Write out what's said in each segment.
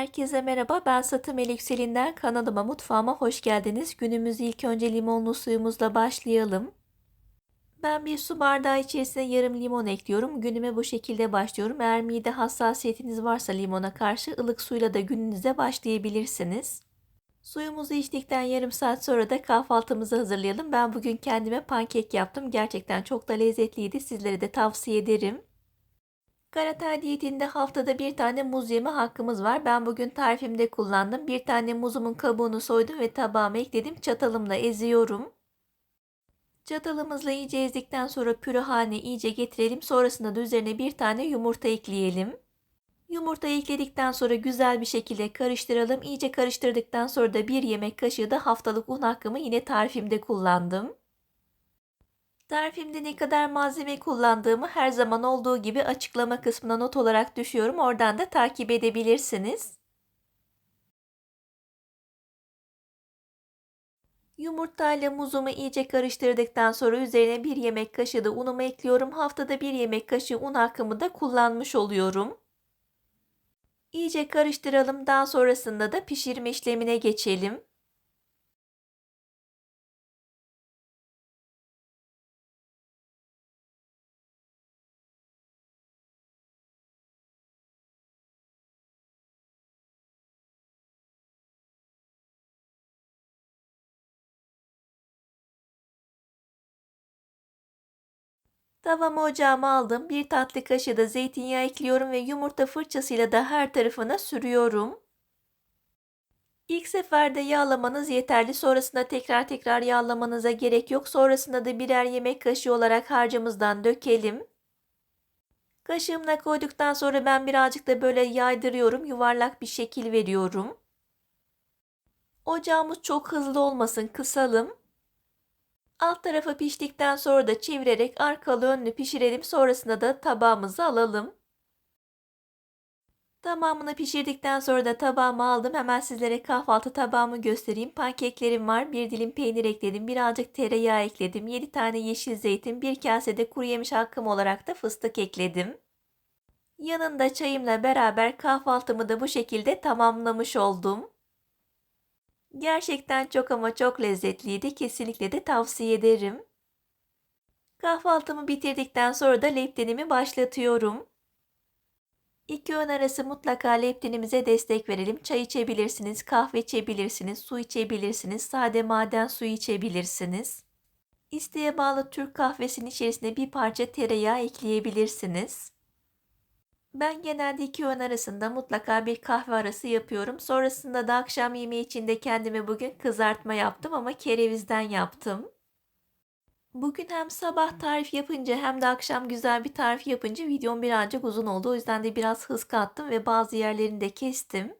Herkese merhaba. Ben Satı Melikselinden kanalıma, mutfağıma hoş geldiniz. Günümüzü ilk önce limonlu suyumuzla başlayalım. Ben bir su bardağı içerisine yarım limon ekliyorum. Günüme bu şekilde başlıyorum. Eğer mide hassasiyetiniz varsa limona karşı ılık suyla da gününüze başlayabilirsiniz. Suyumuzu içtikten yarım saat sonra da kahvaltımızı hazırlayalım. Ben bugün kendime pankek yaptım. Gerçekten çok da lezzetliydi. Sizlere de tavsiye ederim. Karatay diyetinde haftada bir tane muz yeme hakkımız var. Ben bugün tarifimde kullandım. Bir tane muzumun kabuğunu soydum ve tabağıma ekledim. Çatalımla eziyorum. Çatalımızla iyice ezdikten sonra püre haline iyice getirelim. Sonrasında da üzerine bir tane yumurta ekleyelim. Yumurtayı ekledikten sonra güzel bir şekilde karıştıralım. İyice karıştırdıktan sonra da bir yemek kaşığı da haftalık un hakkımı yine tarifimde kullandım. Tarifimde ne kadar malzeme kullandığımı her zaman olduğu gibi açıklama kısmına not olarak düşüyorum. Oradan da takip edebilirsiniz. Yumurta ile muzumu iyice karıştırdıktan sonra üzerine bir yemek kaşığı da unumu ekliyorum. Haftada bir yemek kaşığı un hakkımı da kullanmış oluyorum. İyice karıştıralım. Daha sonrasında da pişirme işlemine geçelim. Tavamı ocağıma aldım. Bir tatlı kaşığı da zeytinyağı ekliyorum ve yumurta fırçasıyla da her tarafına sürüyorum. İlk seferde yağlamanız yeterli. Sonrasında tekrar tekrar yağlamanıza gerek yok. Sonrasında da birer yemek kaşığı olarak harcımızdan dökelim. Kaşığımla koyduktan sonra ben birazcık da böyle yaydırıyorum. Yuvarlak bir şekil veriyorum. Ocağımız çok hızlı olmasın. Kısalım. Alt tarafı piştikten sonra da çevirerek arkalı önlü pişirelim. Sonrasında da tabağımızı alalım. Tamamını pişirdikten sonra da tabağıma aldım. Hemen sizlere kahvaltı tabağımı göstereyim. Pankeklerim var. Bir dilim peynir ekledim. Birazcık tereyağı ekledim. 7 tane yeşil zeytin. Bir kasede kuru yemiş hakkım olarak da fıstık ekledim. Yanında çayımla beraber kahvaltımı da bu şekilde tamamlamış oldum. Gerçekten çok ama çok lezzetliydi. Kesinlikle de tavsiye ederim. Kahvaltımı bitirdikten sonra da leptinimi başlatıyorum. İki öğün arası mutlaka leptinimize destek verelim. Çay içebilirsiniz, kahve içebilirsiniz, su içebilirsiniz, sade maden suyu içebilirsiniz. İsteğe bağlı Türk kahvesinin içerisine bir parça tereyağı ekleyebilirsiniz. Ben genelde iki öğün arasında mutlaka bir kahve arası yapıyorum. Sonrasında da akşam yemeği için de kendime bugün kızartma yaptım ama kerevizden yaptım. Bugün hem sabah tarif yapınca hem de akşam güzel bir tarif yapınca videom birazcık uzun oldu. O yüzden de biraz hız kattım ve bazı yerlerini de kestim.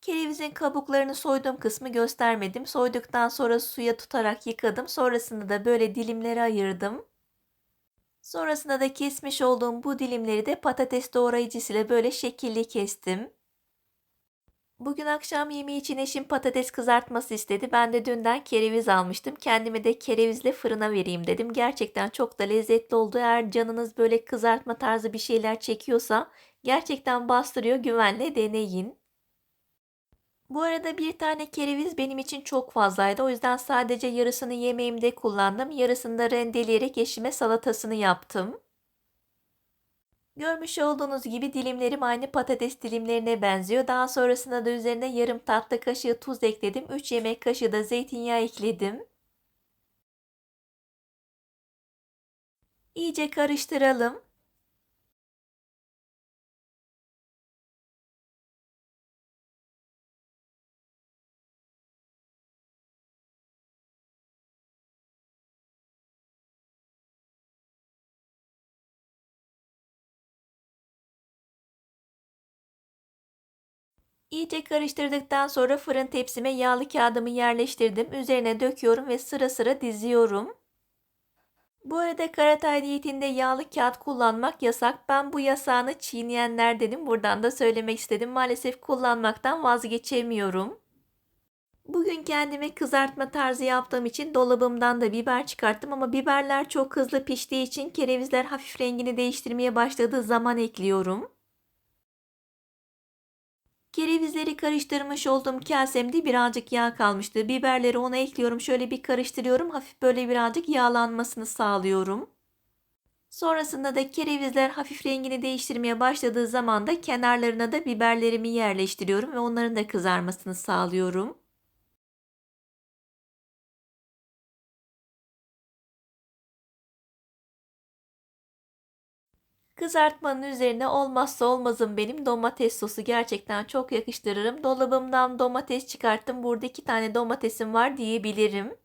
Kerevizin kabuklarını soyduğum kısmı göstermedim. Soyduktan sonra suya tutarak yıkadım. Sonrasında da böyle dilimlere ayırdım. Sonrasında da kesmiş olduğum bu dilimleri de patates doğrayıcısıyla böyle şekilli kestim. Bugün akşam yemeği için eşim patates kızartması istedi. Ben de dünden kereviz almıştım. Kendime de kerevizle fırına vereyim dedim. Gerçekten çok da lezzetli oldu. Eğer canınız böyle kızartma tarzı bir şeyler çekiyorsa gerçekten bastırıyor. Güvenle deneyin. Bu arada bir tane kereviz benim için çok fazlaydı. O yüzden sadece yarısını yemeğimde kullandım. Yarısını da rendeleyerek eşime salatasını yaptım. Görmüş olduğunuz gibi dilimlerim aynı patates dilimlerine benziyor. Daha sonrasında da üzerine yarım tatlı kaşığı tuz ekledim. 3 yemek kaşığı da zeytinyağı ekledim. İyice karıştıralım. İyice karıştırdıktan sonra fırın tepsime yağlı kağıdımı yerleştirdim. Üzerine döküyorum ve sıra sıra diziyorum. Bu arada karatay diyetinde yağlı kağıt kullanmak yasak. Ben bu yasağını çiğneyenlerdenim. Buradan da söylemek istedim. Maalesef kullanmaktan vazgeçemiyorum. Bugün kendime kızartma tarzı yaptığım için dolabımdan da biber çıkarttım ama biberler çok hızlı piştiği için kerevizler hafif rengini değiştirmeye başladığı zaman ekliyorum. Kerevizleri karıştırmış olduğum kasemde birazcık yağ kalmıştı. Biberleri ona ekliyorum. Şöyle bir karıştırıyorum. Hafif böyle birazcık yağlanmasını sağlıyorum. Sonrasında da kerevizler hafif rengini değiştirmeye başladığı zaman da kenarlarına da biberlerimi yerleştiriyorum ve onların da kızarmasını sağlıyorum. Kızartmanın üzerine olmazsa olmazım benim domates sosu gerçekten çok yakıştırırım. Dolabımdan domates çıkarttım. Burada iki tane domatesim var diyebilirim.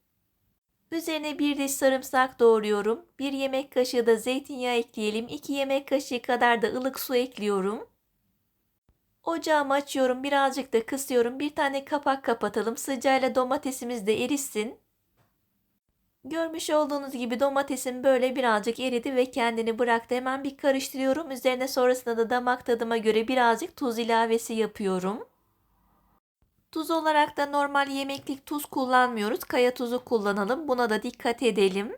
Üzerine bir diş sarımsak doğruyorum. Bir yemek kaşığı da zeytinyağı ekleyelim. 2 yemek kaşığı kadar da ılık su ekliyorum. Ocağımı açıyorum. Birazcık da kısıyorum. Bir tane kapak kapatalım. Sıcağıyla domatesimiz de erisin. Görmüş olduğunuz gibi domatesim böyle birazcık eridi ve kendini bıraktı. Hemen bir karıştırıyorum. Üzerine sonrasında da damak tadıma göre birazcık tuz ilavesi yapıyorum. Tuz olarak da normal yemeklik tuz kullanmıyoruz. Kaya tuzu kullanalım. Buna da dikkat edelim.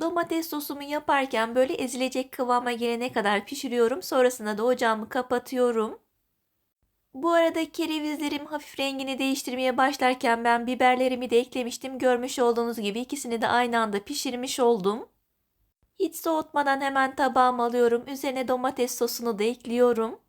Domates sosumu yaparken böyle ezilecek kıvama gelene kadar pişiriyorum. Sonrasında da ocağımı kapatıyorum. Bu arada kerevizlerim hafif rengini değiştirmeye başlarken ben biberlerimi de eklemiştim. Görmüş olduğunuz gibi ikisini de aynı anda pişirmiş oldum. Hiç soğutmadan hemen tabağıma alıyorum. Üzerine domates sosunu da ekliyorum.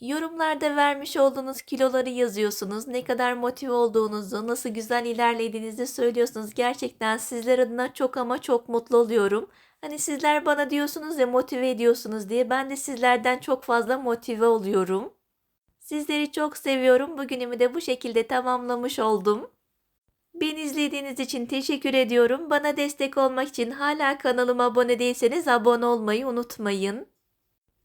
Yorumlarda vermiş olduğunuz kiloları yazıyorsunuz. Ne kadar motive olduğunuzu, nasıl güzel ilerlediğinizi söylüyorsunuz. Gerçekten sizler adına çok ama çok mutlu oluyorum. Hani sizler bana diyorsunuz ya motive ediyorsunuz diye ben de sizlerden çok fazla motive oluyorum. Sizleri çok seviyorum. Bugünümü de bu şekilde tamamlamış oldum. Beni izlediğiniz için teşekkür ediyorum. Bana destek olmak için hala kanalıma abone değilseniz abone olmayı unutmayın.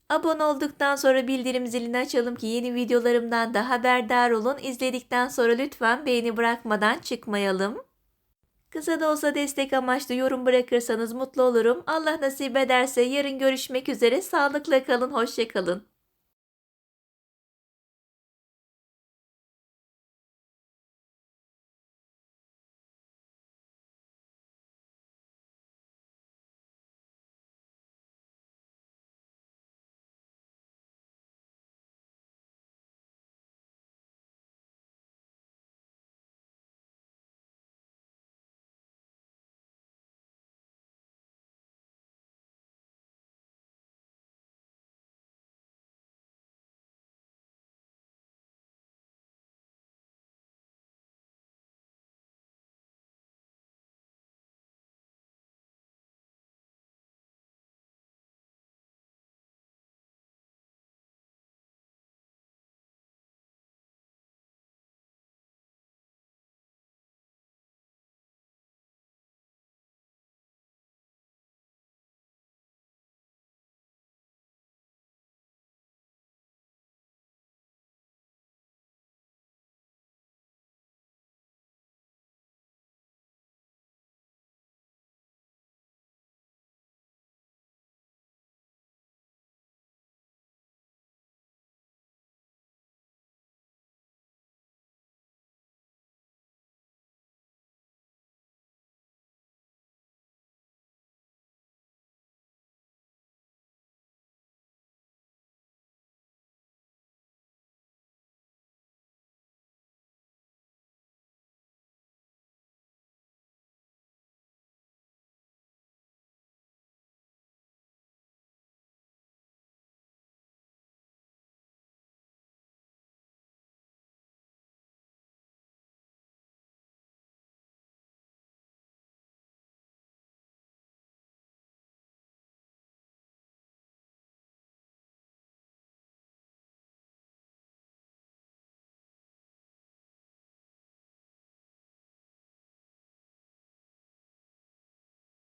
Abone olduktan sonra bildirim zilini açalım ki yeni videolarımdan da haberdar olun. İzledikten sonra lütfen beğeni bırakmadan çıkmayalım. Kısa da olsa destek amaçlı yorum bırakırsanız mutlu olurum. Allah nasip ederse yarın görüşmek üzere. Sağlıkla kalın, hoşçakalın.